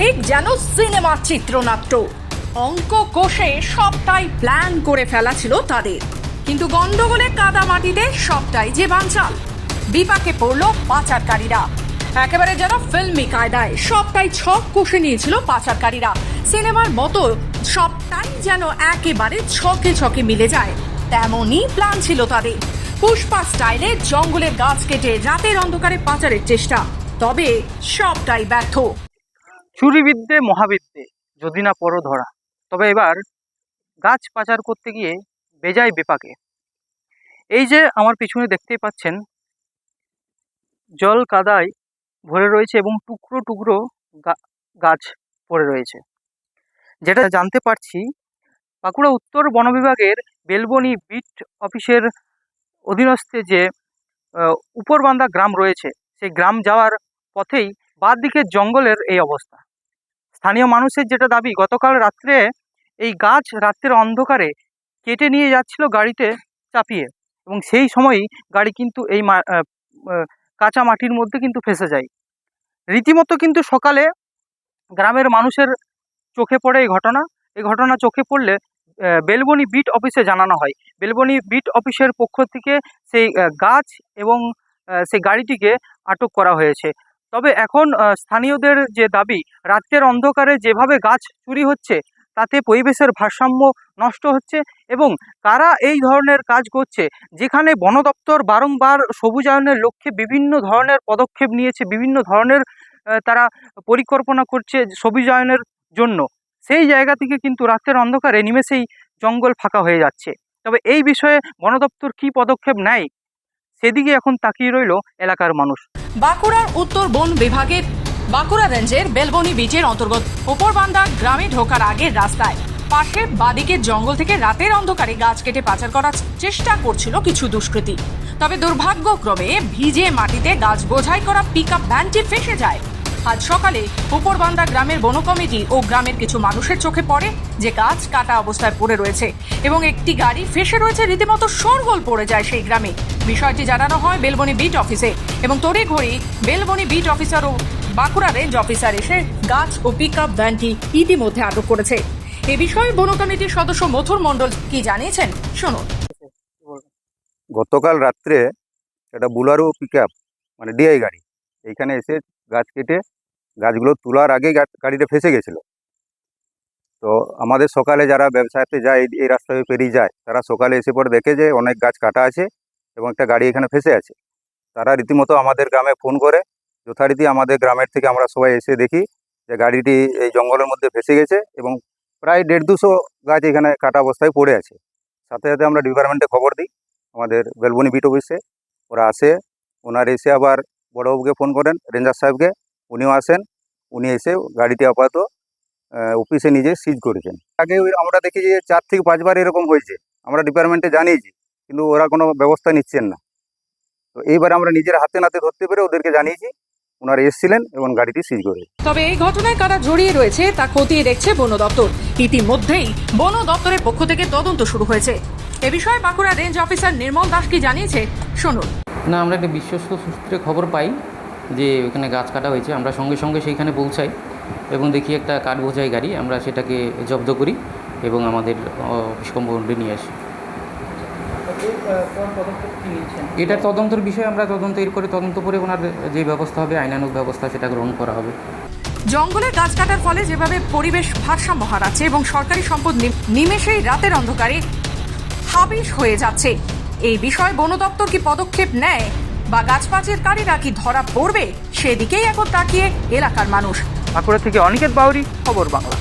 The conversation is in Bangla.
ঠিক যেন সিনেমার চিত্রনাট্য। অঙ্ক কোষে সবটাই প্ল্যান করে ফেলা ছিল তাদের। কিন্তু গন্ডগোলে কাদা মাটিতে সবটাই যে বানচাল বিপাকে পড়ল পাচারকারীরা। একেবারে যেন ফিল্মি কায়দায় সবটাই ছক কষে নিয়েছিল পাচারকারীরা। সিনেমার মতো সবটাই যেন একেবারে ছকে ছকে মিলে যায়। তেমনই প্ল্যান ছিল তাদের। পুষ্পা স্টাইলে জঙ্গলের গাছ কেটে রাতের অন্ধকারে পাচারের চেষ্টা। তবে সবটাই ব্যর্থ। চুরিবিদ্যে মহাবিদ্যে যদি না পরো ধরা তবে এবার গাছ পাচার করতে গিয়ে বেজায় বেপাকে। এই যে আমার পিছনে দেখতেই পাচ্ছেন জল কাদায় ভরে রয়েছে এবং টুকরো টুকরো গাছ পড়ে রয়েছে। যেটা জানতে পারছি বাঁকুড়া উত্তর বন বিভাগের বেলবনি বিট অফিসের অধীনস্থে যে আহ, উপরবান্দা গ্রাম রয়েছে সেই গ্রাম যাওয়ার পথেই বাদ দিকের জঙ্গলের এই অবস্থা। স্থানীয় মানুষের যেটা দাবি, গতকাল রাত্রে এই গাছ রাত্রের অন্ধকারে কেটে নিয়ে যাচ্ছিল গাড়িতে চাপিয়ে এবং সেই সময়ই গাড়ি কিন্তু এই কাঁচা মাটির মধ্যে কিন্তু ফেসে যায়। রীতিমতো কিন্তু সকালে গ্রামের মানুষের চোখে পড়ে এই ঘটনা। এই ঘটনা চোখে পড়লে বেলবনি বিট অফিসে জানানো হয়। বেলবনি বিট অফিসের পক্ষ থেকে সেই গাছ এবং সেই গাড়িটিকে আটক করা হয়েছে। তবে এখন স্থানীয়দের যে দাবি রাতের অন্ধকারে যেভাবে গাছ চুরি হচ্ছে, তাতে পরিবেশের ভারসাম্য নষ্ট হচ্ছে এবং কারা এই ধরনের কাজ করছে, যেখানে বন দপ্তর বারংবার সবুজায়নের লক্ষ্যে বিভিন্ন ধরনের পদক্ষেপ নিয়েছে, বিভিন্ন ধরনের তারা পরিকল্পনা করছে সবুজায়নের জন্য, সেই জায়গা থেকে কিন্তু রাতের অন্ধকারে নিমেষেই জঙ্গল ফাঁকা হয়ে যাচ্ছে। তবে এই বিষয়ে বন দপ্তর কী পদক্ষেপ নেয় সেদিকে এখন তাকিয়ে রইল এলাকার মানুষ। বাঁকুড়ার উত্তর বন বিভাগের বাঁকুড়া রেঞ্জের বেলবনি বিচের অন্তর্গত ওপরবান্দা গ্রামে ঢোকার আগের রাস্তায়। পাশে বাদিকে জঙ্গল থেকে রাতের অন্ধকারে গাছ কেটে পাচার করার চেষ্টা করছিল কিছু দুষ্কৃতী। তবে দুর্ভাগ্যক্রমে ভিজে মাটিতে গাছ বোঝাই করা পিক আপ ভ্যানটি ফেসে যায়। আজ সকালে উপরবান্দা গ্রামের বন কমিটি ও গ্রামের কিছু মানুষের চোখে পড়ে যে গাছ কাটা অবস্থায় পড়ে রয়েছে এবং একটি গাড়ি ফেসে রয়েছে, রীতিমতো শোরগোল পড়ে যায় সেই গ্রামে। বিষয়টি জানানো হয় বেলবনি বিট অফিসে এবং তড়িঘড়ি বেলবনি বিট অফিসার ও বাঁকুড়া রেঞ্জ অফিসার এসে গাছ ও পিক আপ ভ্যানটি ইতিমধ্যে আটক করেছে। এ বিষয়ে বন কমিটির সদস্য মথুর মণ্ডল কি জানিয়েছেন, শুনুন। গতকাল রাত্রে একটা বুলারো পিক আপ মানে ডিআই গাড়ি, এইখানে এসে গাছ কেটে গাছগুলো তোলার আগে গাড়িটা ফেসে গেছিল। তো আমাদের সকালে যারা ব্যবসাতে যায়, এই- এই রাস্তা পেরিয়ে যায়, তারা সকালে এসে পরে দেখে যে অনেক গাছ কাটা আছে এবং একটা গাড়ি এখানে ফেসে আছে। তারা রীতিমতো আমাদের গ্রামে ফোন করে। যথারীতি আমাদের গ্রামের থেকে আমরা সবাই এসে দেখি যে গাড়িটি এই জঙ্গলের মধ্যে ফেসে গেছে এবং প্রায় দেড় দুশো গাছ এখানে কাটা অবস্থায় পড়ে আছে। সাথে সাথে আমরা ডিপার্টমেন্টে খবর দিই। আমাদের বেলবনি বিট অফিসে ওরা আসে। ওনার এসে আবার বড়বাবুকে ফোন করেন, রেঞ্জার সাহেবকে, উনিও আসেন, উনি এসে গাড়িটি আপাতত অফিসে নিজে সিজ করেছেন। আগে আমরা দেখি যে চার থেকে পাঁচবার এরকম হয়েছে, আমরা ডিপার্টমেন্টে জানিয়েছি, কিন্তু ওরা কোনো ব্যবস্থা নিচ্ছেন না। তো এইবার আমরা নিজের হাতে নাতে ধরতে পেরে ওদেরকে জানিয়েছি, ওনারা এসেছিলেন এবং গাড়িটি সিজ করে তবে এই ঘটনায় কারা জড়িয়ে রয়েছে, তা খতিয়ে দেখছে বন দপ্তর। ইতিমধ্যেই বন দপ্তরের পক্ষ থেকে তদন্ত শুরু হয়েছে। এ বিষয়ে বাঁকুড়া রেঞ্জ অফিসার নির্মল দাস কি জানিয়েছে, শুনুন। না, আমরা একটা বিশ্বস্ত সূত্রে খবর পাই যে ওখানে গাছ কাটা হয়েছে। আমরা সঙ্গে সঙ্গে সেইখানে পৌঁছাই এবং দেখি একটা কাঠ বোঝাই গাড়ি, আমরা সেটাকে জব্দ করি এবং আমাদের অফিস কম্পাউন্ডে নিয়ে আসি। এটার তদন্তের বিষয়ে, আমরা তদন্ত, এর করে তদন্ত করে ওনার যে ব্যবস্থা হবে, আইনানুগ ব্যবস্থা সেটা গ্রহণ করা হবে। জঙ্গলে গাছ কাটার ফলে যেভাবে পরিবেশ ভারসাম্য হারাচ্ছে এবং সরকারি সম্পদ নিমেষেই রাতের অন্ধকারে হাবিস হয়ে যাচ্ছে। এই বিষয়ে বন দপ্তর কি পদক্ষেপ নেয়? বা গাছপাচের কারীরা কি ধরা পড়বে? সেদিকেই এখন তাকিয়ে এলাকার মানুষ। বাঁকুড়া থেকে অনিকেত বাউরি, খবর বাংলা।